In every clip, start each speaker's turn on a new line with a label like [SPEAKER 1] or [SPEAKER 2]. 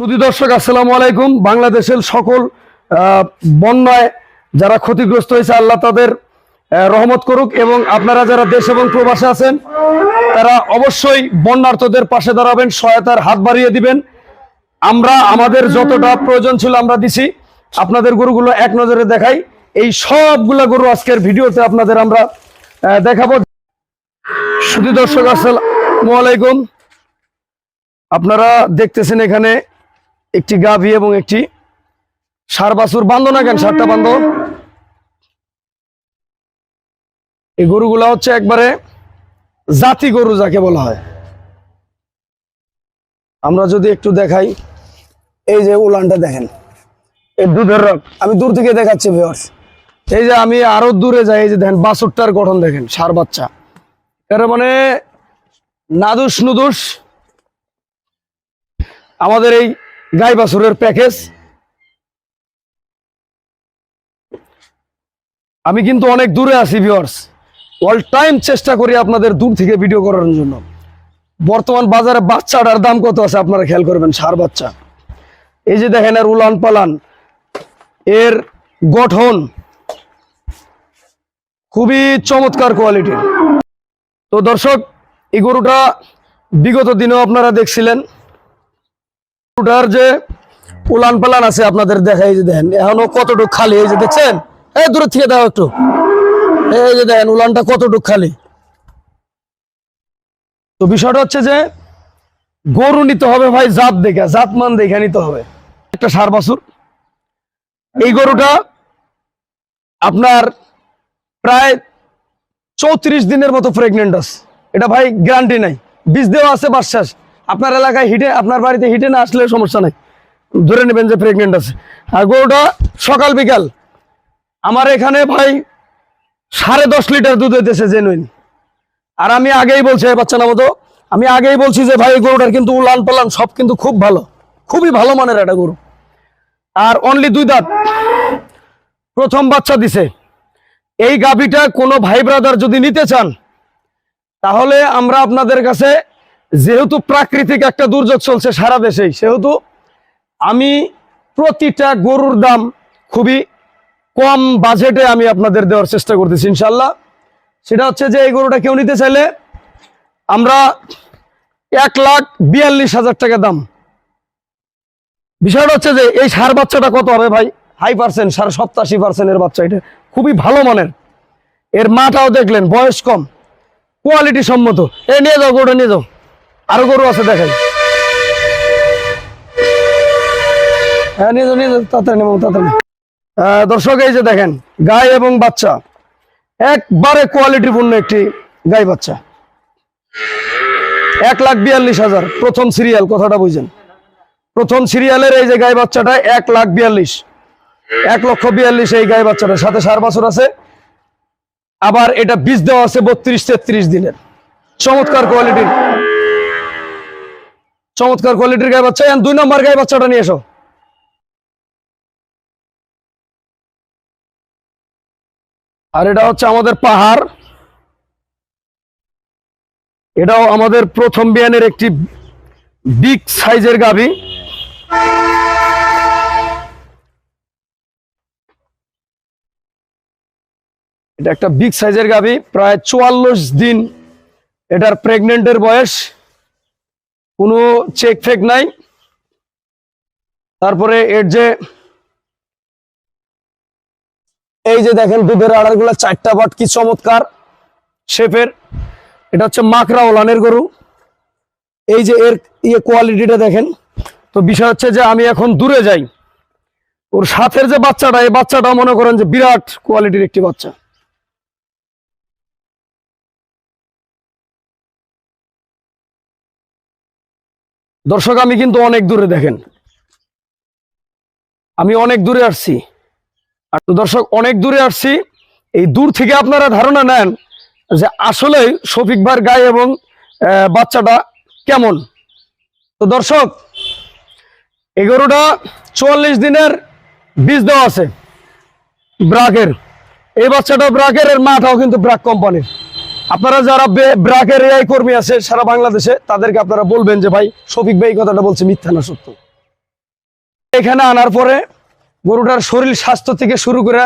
[SPEAKER 1] সুদী দর্শক, আসসালামু আলাইকুম। বাংলাদেশের সকল বন্যায় যারা ক্ষতিগ্রস্ত হয়েছে, আল্লাহ তাদের রহমত করুক এবং আপনারা যারা দেশ এবং প্রবাসে আছেন, তারা অবশ্যই বন্যার্থদের পাশে দাঁড়াবেন, সহায়তার হাত বাড়িয়ে দিবেন। আমরা, আমাদের যতটা প্রয়োজন ছিল আমরা দিছি। আপনাদের গরুগুলো এক নজরে দেখাই। এই সবগুলা গরু আজকের ভিডিওতে আপনাদের আমরা দেখাবো। সুদী দর্শক, আসসালামু আলাইকুম। আপনারা দেখতেছেন এখানে একটি গাভী এবং একটি সার বাছুর বান্ধো না কেন? সারটা বান্ধো। এই গরুগুলা হচ্ছে একবারে জাতি গরু যাকে বলা হয়। আমরা যদি একটু দেখাই, এই যে উলানটা দেখেন। এই দুধের রক আমি দূর থেকে দেখাচ্ছি ভিউয়ার্স এই যে আমি আরও দূরে যাই, এই যে দেখেন, বাছুরটার গঠন দেখেন, সার বাচ্চা। এর মানে নাদুস নুদুস। আমাদের এই গাই বাছুরের প্যাকেজ আমি কিন্তু অনেক দূরে আছি ভিউয়ার্স অল টাইম চেষ্টা করি আপনাদের দূর থেকে ভিডিও করার জন্য। বর্তমান বাজারে বাচ্চাটার দাম কত আছে আপনারা খেয়াল করবেন, সার বাচ্চা। এই যে দেখেন এর উলান পালান। এর গঠন খুবই চমৎকার কোয়ালিটির তো দর্শক, এই গরুটা বিগত দিনেও আপনারা দেখছিলেন। গরুটার যে উলান পালান আছে আপনাদের দেখাই যে দেখেন, এখনও কতটুকু খালি? এই যে দেখছেন? এই দূরে থেকে দাও একটু। এই যে দেখেন, উলানটা কতটুকু খালি? তো বিষয়টা হচ্ছে যে গরু নিতে হবে ভাই জাত দেখে জাত মান দেখে নিতে হবে। একটা সার বাছুর। এই গরুটা আপনার প্রায় চৌত্রিশ দিনের মতো প্রেগনেন্ট আছে। এটা ভাই গ্যারান্টি নাই। বীজ দেওয়া আছে বাচ্চাস আপনার এলাকায় হিটে আপনার বাড়িতে হিটে না আসলে সমস্যা নাই। ধরে নেবেন যে প্রেগনেন্ট আছে। আর গরুটা সকাল, বিকাল। আমার এখানে ভাই সাড়ে দশ লিটার দুধ হইতেছে জেনুইন আর আমি আগেই বলছি বাচ্চা না মতো, আমি আগেই বলছি যে ভাই গরুটার কিন্তু উলান পালান সব কিন্তু খুব ভালো। খুবই ভালো মানের একটা গরু। আর অনলি দুই দাঁত। প্রথম বাচ্চা দিছে। এই গাভীটা কোনো ভাই ব্রাদার যদি নিতে চান, তাহলে আমরা আপনাদের কাছে যেহেতু প্রাকৃতিক একটা দুর্যোগ চলছে সারা দেশেই, সেহেতু আমি প্রতিটা গরুর দাম খুবই কম বাজেটে আমি আপনাদের দেওয়ার চেষ্টা করতেছি ইনশাল্লাহ সেটা হচ্ছে যে এই গরুটা কেউ নিতে চাইলে আমরা এক লাখ বিয়াল্লিশ হাজার টাকা দাম। বিষয়টা হচ্ছে যে এই সার বাচ্চাটা কত হবে ভাই? হাই পার্সেন্ট, সাড়ে সপ্তাশি পার্সেন্টের বাচ্চা এটা। খুবই ভালো মানের। এর মাটাও দেখলেন, বয়স কম। কোয়ালিটি সম্মত। এ, নিয়ে যাও, গরুটা নিয়ে যাও। আরও গরু আছে দেখেন। হ্যাঁ নিয়ে নিয়ে যাও তাড়াতাড়ি নেব তাড়াতাড়ি দর্শক এই যে দেখেন গাই এবং বাচ্চা একবারে কোয়ালিটিপূর্ণ একটি গাই বাচ্চা। এক লাখ বিয়াল্লিশ হাজার প্রথম সিরিয়াল কথাটা বুঝছেন প্রথম সিরিয়ালের এই যে গাই বাচ্চাটা এক লাখ বিয়াল্লিশ। এক লক্ষ বিয়াল্লিশ এই গাই বাচ্চাটা সাথে সার বছর আছে। আবার এটা বীজ দেওয়া আছে বত্রিশ তেত্রিশ দিনের। চমৎকার কোয়ালিটির। চমৎকার কোয়ালিটির গায়ে বাচ্চা। দুই নম্বর গাই বাচ্চাটা নিয়ে এসো। আর এটা হচ্ছে আমাদের পাহাড়। এটাও আমাদের প্রথম বিয়ানের একটি বিগ সাইজের গাভী। এটা একটা বিগ সাইজের গাভী, প্রায় চুয়াল্লিশ দিন এটার প্রেগনেন্টের বয়স। কোনো চেক ফেক নাই। তারপরে এর যে এই যে দেখেন দুধের আড়ারগুলা চারটা বাট, কি চমৎকার শেপের। এটা হচ্ছে মাকড়া ওলানের গরু। এই যে এর ইয়ে কোয়ালিটিটা দেখেন। তো বিষয় হচ্ছে যে আমি এখন দূরে যাই। ওর সাথের যে বাচ্চাটা, এই বাচ্চাটা মনে করেন যে বিরাট কোয়ালিটির একটি বাচ্চা। দর্শক, আমি কিন্তু অনেক দূরে দেখেন। আমি অনেক দূরে আসছি। আর দর্শক, অনেক দূরে আসছি। এই দূর থেকে আপনারা ধারণা নেন যে আসলে শফিক ভাইয়ের গায়ে এবং বাচ্চাটা কেমন। তো দর্শক, এগারোটা চুয়াল্লিশ দিনের বীজ দেওয়া আছে ব্রাকের। এই বাচ্চাটা ব্রাকের, এর মাটাও কিন্তু ব্রাক কোম্পানির। আপনারা যারা ব্রাকের এআই কর্মী আছে সারা বাংলাদেশে, তাদেরকে আপনারা বলবেন যে ভাই, শফিক ভাই কথাটা বলছে, মিথ্যা না, সত্য। এখানে আনার পরে গরুটার শরীর স্বাস্থ্য থেকে শুরু করে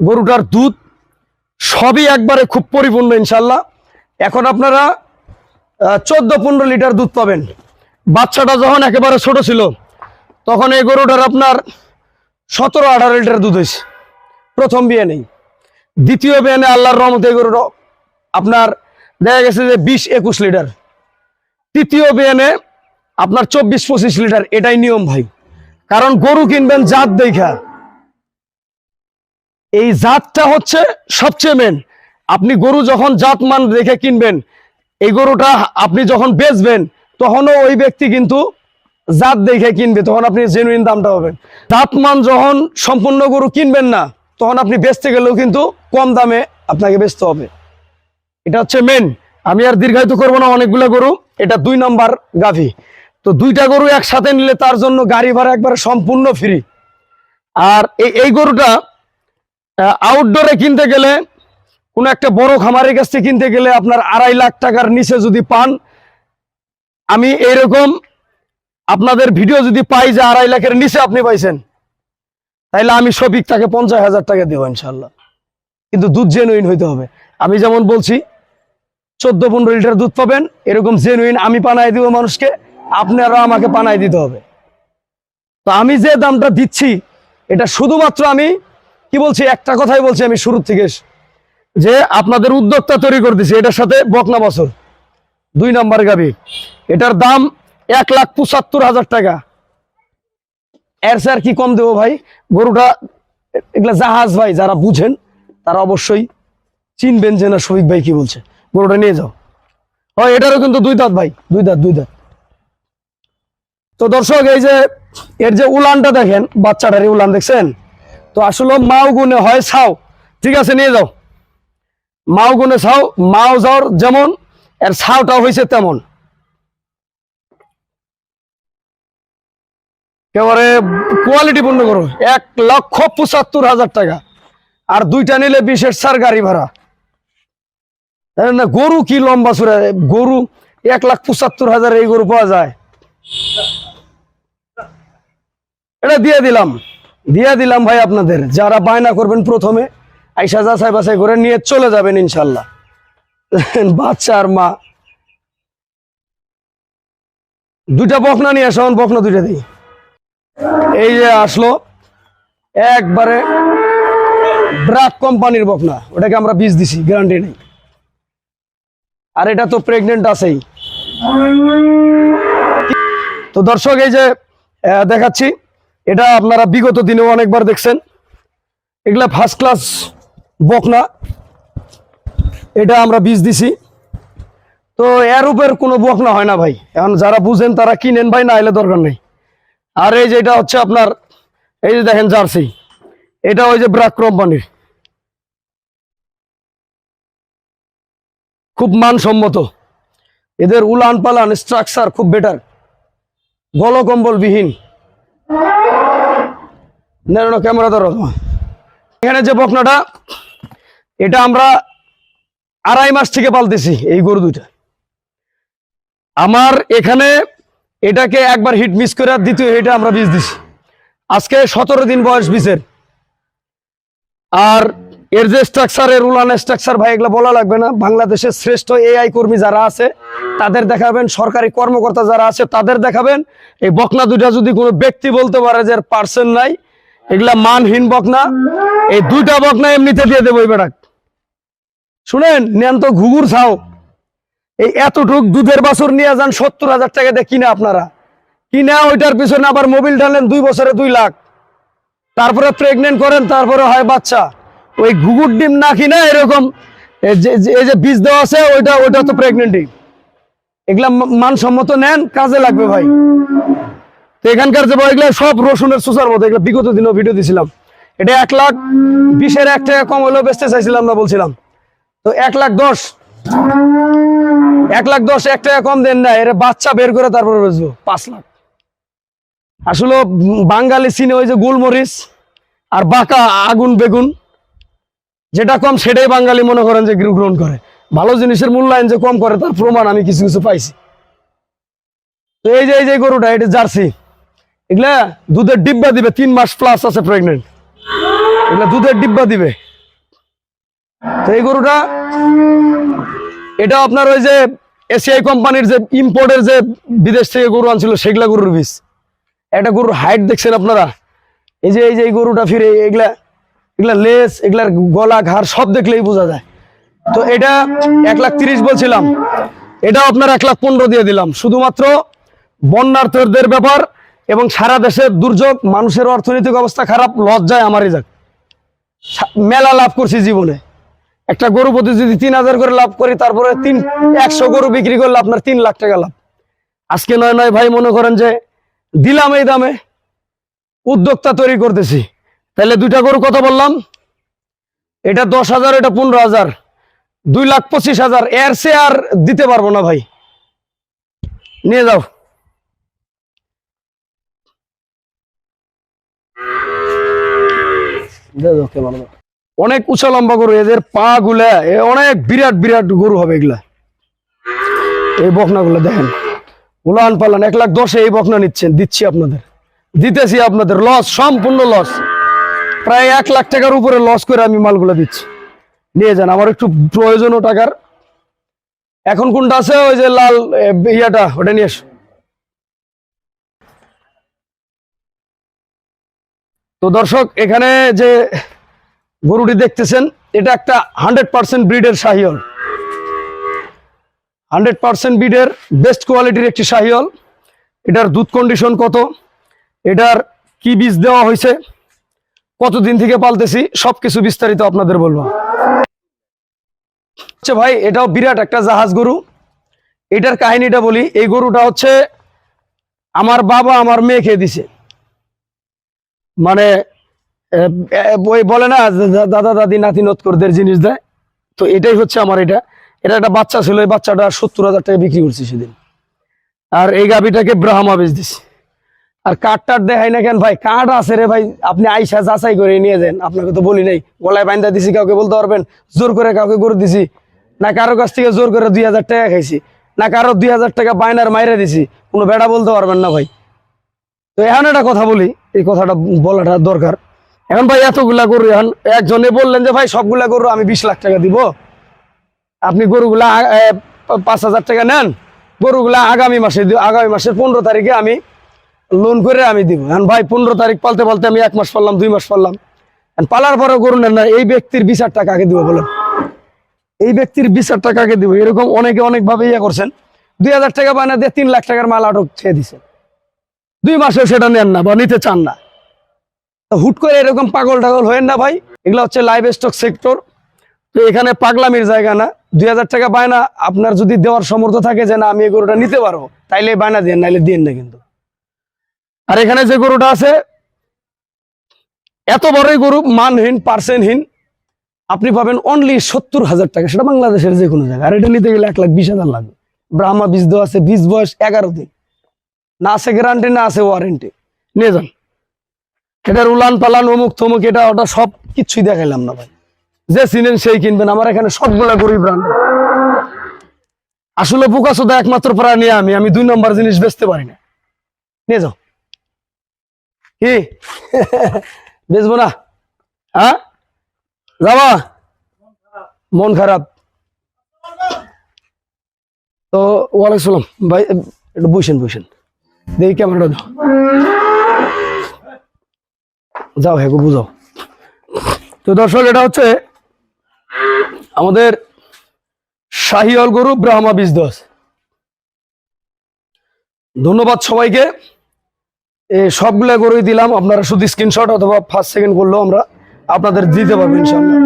[SPEAKER 1] গরুটার দুধ সবই একবারে খুব পরিপূর্ণ ইনশাল্লাহ এখন আপনারা চোদ্দ পনেরো লিটার দুধ পাবেন। বাচ্চাটা যখন একেবারে ছোট ছিল, তখন এই গরুটার আপনার সতেরো আঠারো লিটার দুধ হয়েছে। প্রথম বিয়ে নেই। দ্বিতীয় বিয়ানে আল্লাহর রহমতে গরুটা আপনার দেখা গেছে যে বিশ একুশ লিটার। তৃতীয় বিয়ানে আপনার চব্বিশ পঁচিশ লিটার, এটাই নিয়ম ভাই। কারণ গরু কিনবেন জাত দেখা। এই জাতটা হচ্ছে সবচেয়ে মেন আপনি গরু যখন জাত মান দেখে কিনবেন, এই গরুটা আপনি যখন বেচবেন, তখনও ওই ব্যক্তি কিন্তু জাত দেখে কিনবে, তখন আপনি জেনুইন দামটা পাবেন। জাত মান যখন সম্পূর্ণ গরু কিনবেন না, তখন আপনি বেচতে গেলেও কিন্তু কম দামে আপনাকে বেচতে হবে। এটা হচ্ছে মেন আমি আর দীর্ঘায়িত করব না, অনেকগুলো গরু। এটা দুই নম্বর গাভী। তো দুইটা গরু একসাথে নিলে তার জন্য গাড়ি ভাড়া একবারে সম্পূর্ণ ফ্রি আর এই এই গরুটা আউটডোরে কিনতে গেলে, কোনো একটা বড় খামারের কাছ থেকে কিনতে গেলে আপনার আড়াই লাখ টাকার নিচে যদি পান, আমি এইরকম আপনাদের ভিডিও যদি পাই যে আড়াই লাখের নিচে আপনি পাইছেন, তাইলে আমি সবিক তাকে পঞ্চাশ হাজার টাকা দেবো ইনশাল্লাহ। কিন্তু দুধ জেনুইন হইতে হবে। আমি যেমন বলছি চোদ্দ পনেরো লিটার দুধ পাবেন। এরকম জেনুইন আমি পানায় দিব মানুষকে আপনারা আমাকে পানায় দিতে হবে। তো আমি যে দামটা দিচ্ছি, এটা শুধুমাত্র আমি, কি বলছি, একটা কথাই বলছি আমি শুরু থেকে। যে আপনাদের উদ্যোক্তা তৈরি করে দিছি এটার সাথে বকনা বছর, দুই নাম্বার গাবি। এটার দাম এক লাখ পঁচাত্তর হাজার টাকা। এর স্যার কি কম দেবো ভাই? গরুটা, এগুলা জাহাজ ভাই, যারা বুঝেন, তারা অবশ্যই চিনবেন যে না শফিক ভাই কি বলছে। গরুটা নিয়ে যাও। হয়, এটারও কিন্তু দুই দাঁত ভাই, দুই দাঁত দুই দাঁত। তো দর্শক, এই যে, এর যে উলানটা দেখেন, বাচ্চাটার উলান দেখছেন? তো আসলে মাও গুনে হয় ছাও। ঠিক আছে, নিয়ে যাও। মাও গুনে ছাও, মাও যাওয়ার যেমন, এর ছাওটা হয়েছে তেমন। একেবারে কোয়ালিটি পূর্ণ করো। এক লক্ষ পঁচাত্তর হাজার টাকা। আর দুইটা নিলে বিশেষ সার গাড়ি ভাড়া। না, গরু কি লম্বা সুরে? গরু এক লাখ পঁচাত্তর হাজার এই গরু পাওয়া যায়। এটা দিয়ে দিলাম। দিয়ে দিলাম ভাই আপনাদের। যারা বায়না করবেন প্রথমে, আইসা যাচাই বাছাই করে নিয়ে চলে যাবেন ইনশাল্লাহ। বাচ্চা আর মা। দুইটা বকনা নিয়ে আসো আমার বকনা দুইটা দিই। এই যে আসলো। একবারে ব্রাক কোম্পানির বকনা। ওটাকে আমরা বীজ দিছি গ্যারান্টি নেই। আর এটা তো প্রেগনেন্ট আছেই। তো দর্শক, এই যে দেখাচ্ছি, এটা আপনারা বিগত দিনেও অনেকবার দেখছেন। এগুলা ফার্স্ট ক্লাস বকনা। এটা আমরা বীজ দিছি। তো এর উপর কোনো বকনা হয় না ভাই। এখন যারা বুঝেন তারা কিনেন ভাই, না এলে দরকার নেই। আর এই যে এটা হচ্ছে আপনার, এই যে দেখেন জার্সি। এটা ওই যে ব্রাক কোম্পানির। খুব মানসম্মত। এদের উলান পালান স্ট্রাকচার খুব বেটার গলকম্বল বিহীন ক্যামেরা ধরো। এখানে যে বকনাটা, এটা আমরা আড়াই মাস থেকে পালতেছি এই গরু দুইটা। আমার এখানে এটাকে একবার হিট মিস করে দ্বিতীয় হিটে আমরা বীজ দিছি। আজকে সতেরো দিন বয়স বীজের। আর এর যে স্ট্রাকচার এর উলান স্ট্রাকচার ভাই, এগুলো বলা লাগবে না। বাংলাদেশের শ্রেষ্ঠ এআই কর্মী যারা আছে, তাদের দেখাবেন, সরকারি কর্মকর্তা যারা আছে, তাদের দেখাবেন। এই বকনা দুইটা যদি কোনো ব্যক্তি বলতে পারে যে পার্সেন্ট নাই, এগুলা মানহীন বকনা। এই দুইটা বকনা এমনিতে দিয়ে দেবো এবার শুনেন, নেন ঘুঘুর ছাও। এই এতটুক দুধের বাছর নিয়ে যান, সত্তর হাজার টাকা দিয়ে কিনে আপনারা। কিনা ওইটার পিছনে আবার মোবিল ঢালেন দুই বছরে দুই লাখ। তারপরে প্রেগনেন্ট করেন, তারপরে হয় বাচ্চা। ওই ঘুঘুর ডিম না কিনা এরকম। এই যে বীজ দেওয়া আছে, ওইটা ওইটা তো প্রেগনেন্টই এগুলা মানসম্মত নেন, কাজে লাগবে ভাই। তো এখানকার যে এগুলা সব রসুনের সুসার মতো, এগুলো বিগত দিনও ভিডিও দিছিলাম। এটা এক লাখ, বিশের এক টাকা কম হলেও বেচতে চাইছিলাম না বলছিলাম। তো এক লাখ দশ। এক লাখ দশ, এক টাকা কম দেন না, এর বাচ্চা বের করে তারপরে বেচবো, পাঁচ লাখ। আসলে বাঙালি সিনে ওই যে গোলমরিচ আর বাঁকা আগুন বেগুন যেটা কম সেটাই বাঙালি মনে করেন যে গ্রহণ করে। ভালো জিনিসের মূল্যায়ন যে কম করে, তার প্রমাণ আমি কিছু কিছু পাইছি। তো এই যে এই যে গরুটা, এটা জার্সি। এগুলা দুধের ডিব্বা দিবে, তিন মাস প্লাস আছে প্রেগনেন্ট এগুলা দুধের ডিব্বা দিবে। তো এই গরুটা, এটা আপনার ওই যে এসিআই কোম্পানির যে ইম্পোর্টের যে বিদেশ থেকে গরু আনছিল, সেগুলা গরুর বীজ। একটা গরুর হাইট দেখছেন আপনারা? এই যে এই যে এই গরুটা ফিরে, এগুলা এগুলা লেস এগুলার গলা, ঘাড় সব দেখলেই বোঝা যায়। তো এটা এক লাখ তিরিশ বলছিলাম। এটা আপনার এক লাখ পনেরো দিয়ে দিলাম। শুধুমাত্র বন্যার্থদের ব্যাপার এবং সারা দেশের দুর্যোগ, মানুষের অর্থনৈতিক অবস্থা খারাপ, লজ্জায় আমারই যাক। মেলা লাভ করছি জীবনে। একটা গরু প্রতি যদি তিন হাজার করে লাভ করি, তারপরে তিন একশো গরু বিক্রি করলে আপনার তিন লাখ টাকা লাভ। আজকে নয় নয় ভাই মনে করেন যে দিলাম এই দামে, উদ্যোক্তা তৈরি করতেছি। তাহলে দুইটা গরু কত বললাম? এটা দশ হাজার এটা পনেরো হাজার। দুই লাখ পঁচিশ হাজার। এর সে আর দিতে পারব না ভাই। নিয়ে যাও। অনেক উঁচা লম্বা গরু এদের পা গুলা এ অনেক বিরাট বিরাট গরু হবে এগুলা। এই বকনা গুলা দেখেন। উলান পালান এক লাখ দশে এই বকনা নিচ্ছেন দিচ্ছি আপনাদের। দিতেছি আপনাদের লস সম্পূর্ণ লস। প্রায় এক লাখ টাকার উপরে লস করে আমি মালগুলো দিচ্ছি। নিয়ে যান, আমার একটু প্রয়োজনও টাকার। এখন কোনটা আছে? ওই যে লাল ইয়াটা, ওটা নিয়ে তো দর্শক, এখানে যে গরুটি দেখতেছেন, এটা একটা হান্ড্রেড পার্সেন্ট ব্রিডের শাহিওল। হান্ড্রেড পার্সেন্ট ব্রিডের বেস্ট কোয়ালিটির একটি শাহিওল। এটার দুধ কন্ডিশন কত? এটার কি বীজ দেওয়া হয়েছে? কতদিন থেকে পালতেছি, সবকিছু বিস্তারিত আপনাদের বলব। আচ্ছা ভাই, এটাও বিরাট একটা জাহাজ গরু। এটার কাহিনীটা বলি, এই গরুটা হচ্ছে আমার বাবা আমার মেয়েকে দিছে। মানে ওই বলে না দাদা, দাদি, নাতি, নতকরদের জিনিস দেয়। তো এটাই হচ্ছে আমার এটা। এটা একটা বাচ্চা ছিল, এই বাচ্চাটা সত্তর হাজার টাকা বিক্রি করছি সেদিন। আর এই গাভিটাকে ব্রাহ্মা বেচ দিছি। আর কাঠ টাট দেখাই না কেন? ভাই, কাঠ আছে রে ভাই, আপনি আইসা যাচাই করে নিয়ে যান। আপনাকে তো বলি নাই, গলায় বাইন্দা দিছি, কাউকে বলতে পারবেন? জোর করে কাউকে গরু দিছি। না কারও কাছ থেকে জোর করে দুই হাজার টাকা খাইছি, না কারও দুই হাজার টাকা বাইনার মাইরে দিছি। কোনো বেড়া বলতে পারবেন না ভাই। তো এখন একটা কথা বলি, এই কথাটা বলাটা দরকার। এখন ভাই, এতগুলা গরু এখন একজনে বললেন যে, ভাই, সবগুলা গরু আমি বিশ লাখ টাকা দিব। আপনি গরুগুলা পাঁচ হাজার টাকা নেন। গরুগুলা আগামী মাসে আগামী মাসের পনেরো তারিখে আমি লোন করে আমি দিব। এখন ভাই, পনেরো তারিখ পালতে পালতে আমি এক মাস পারলাম দুই মাস পারলাম এখন পালার পরে গরু নেন না, এই ব্যক্তির বিচারটা কাকে দিব বলেন। এই ব্যক্তির বিচারটা কাকে দিব। এরকম অনেকে অনেক ভাবে ইয়ে করছেন। দুই হাজার টাকা বানা দিয়ে তিন লাখ টাকার মাল আটক ছেড়ে দিছে। দুই মাসেও সেটা নেন না বা নিতে চান না। হুট করে এরকম পাগল টাগল হয়েন না ভাই। এগুলো হচ্ছে লাইভ স্টক সেক্টর তো এখানে পাগলামির জায়গা না। দুই হাজার টাকা বায়না আপনার যদি দেওয়ার সমর্থ থাকে যে না, আমি এই গরুটা নিতে পারব, তাইলে বায়না দেন, নাইলে দেন না কিন্তু। আর এখানে যে গরুটা আছে, এত বড়ই গরু, মানহীন পার্সেন্টহীন আপনি পাবেন অনলি সত্তর হাজার টাকা। সেটা বাংলাদেশের যে কোনো জায়গায়। আর এটা নিতে গেলে এক লাখ বিশ হাজার লাগবে। ব্রাহ্মা বীজ দেওয়া আছে, বীজ বয়স এগারো দিন। না আছে গ্যারান্টি না আছে ওয়ারেন্টি নিয়ে যান। এটার উলান পালান, অমুক তমুক, এটা ওটা সব কিছুই দেখাইলাম না ভাই। যে চিনেন সেই কিনবেন। আমার এখানে সবগুলা গরিব ব্রান্ড আসলে বোকা সোদা একমাত্র প্রাণী আমি। আমি দুই নম্বর জিনিস বেচতে পারি না। নিয়ে যাও। কি? বেচবো না। হ্যাঁ যাবা? মন খারাপ। তো, ওয়ালাইকুম সালাম। ভাই, একটু বসেন বসেন। দেখি ক্যামেরাটা দাও। যাও হ্যাঁ বুঝাও। তো দর্শক, এটা হচ্ছে আমাদের শাহিওয়াল গরু ব্রাহ্মা বীজ দশ। ধন্যবাদ সবাইকে। সবগুলা গরুই দিলাম। আপনারা শুধু স্ক্রিনশট অথবা ফার্স্ট সেকেন্ড করলেও আমরা আপনাদের দিতে পারব ইনশাল্লাহ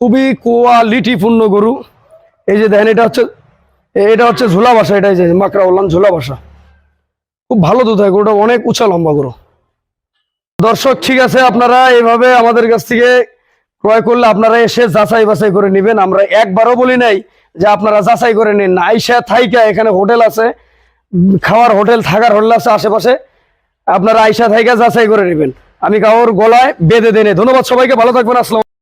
[SPEAKER 1] খুবই কোয়ালিটিপূর্ণ গরু। এই যে দেখেন, এটা হচ্ছে এটা হচ্ছে ঝোলা বাসা এটাই যে মাকড়া বললাম, ঝোলা বাসা। খুব ভালো দুধ হয়, গরুটা অনেক উঁচা লম্বা গরু। দর্শক, ঠিক আছে, আপনারা এইভাবে আমাদের কাছ থেকে ক্রয় করলে আপনারা এসে যাচাই বাছাই করে নেবেন। আমরা একবারও বলি নাই যে আপনারা যাচাই করে নিন। আইসা থাইকা এখানে হোটেল আছে, খাওয়ার হোটেল, থাকার হোটেল আছে আশেপাশে। আপনারা আয়সা থাইকা যাচাই করে নেবেন। আমি কাউর গলায় বেঁধে দেনে ধন্যবাদ সবাইকে, ভালো থাকবেন, আসসালাম